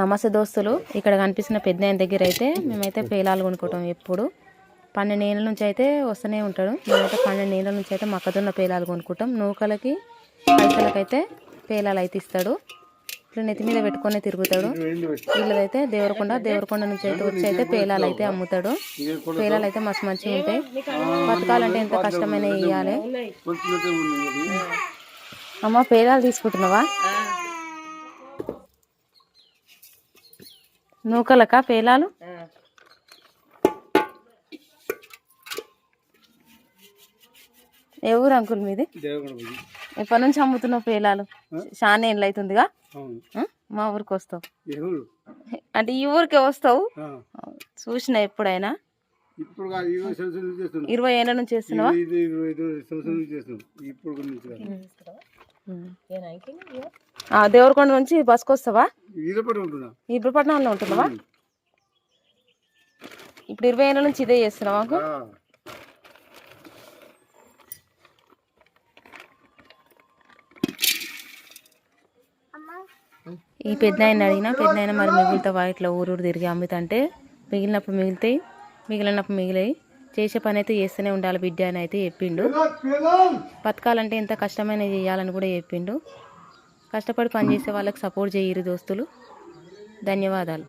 నమస్తే దోస్తులు. ఇక్కడ కనిపిస్తున్న పెద్ద ఆయన దగ్గర అయితే మేమైతే పేలాలు కొనుక్కుంటాం ఎప్పుడు. పన్నెండు ఏళ్ళ నుంచి అయితే వస్తూనే ఉంటాడు. మేమైతే పన్నెండు ఏళ్ళ నుంచి అయితే మొక్కజొన్న పేలాలు కొనుక్కుంటాం. నూకలకి పైసలకైతే పేలాలు అయితే ఇస్తాడు. ఇట్లా నెత్తి మీద పెట్టుకొని తిరుగుతాడు. వీళ్ళదైతే దేవరకొండ దేవరకొండ నుంచి అయితే వచ్చి అయితే పేలాలు అయితే అమ్ముతాడు. పేలాలు అయితే మస్తు మంచిగా ఉంటాయి. బతకాలంటే ఎంత కష్టమైన ఇవ్వాలి అమ్మ పేలాలు తీసుకుంటున్నావా? నూకలకా పేలాలు? ఏ ఊరు అంకుల్ మీది? ఎప్పటి నుంచి అమ్ముతున్నావు పేలాలు? చాలా ఏళ్ళు అవుతుందిగా? మా ఊరికి వస్తావు. అంటే ఈ ఊరికే వస్తావు? చూసిన ఎప్పుడైనా? ఇప్పుడు కాదు ఇరవై ఏళ్ళ నుంచి చేస్తున్నావా? ఇది ఇరవై ఐదు సంవత్సరాల నుంచి చేస్తున్నాం. ఇప్పుడు నుంచి కాదు. ఆ, దేవరకొండ నుంచి బస్కి వస్తావా ఇబ్రపట్నంలో ఉంటున్నావా? ఇప్పుడు ఇరవై ఏళ్ళ నుంచి ఇదే చేస్తున్నావా. ఈ పెద్ద ఆయన అడిగినా పెద్ద ఆయన మరి మిగులుతావా ఇట్లా ఊరూరు తిరిగి అమ్ముతుంటే మిగిలినప్పుడు మిగులుతాయి మిగిలినప్పుడు మిగిలాయి. చేసే పని అయితే చేస్తూనే ఉండాలి బిడ్డ అని అయితే చెప్పిండు. బతకాలంటే ఎంత కష్టమైన చేయాలని కూడా చెప్పిండు. కష్టపడి పని చేసే వాళ్ళకి సపోర్ట్ చేయరు దోస్తులు. ధన్యవాదాలు.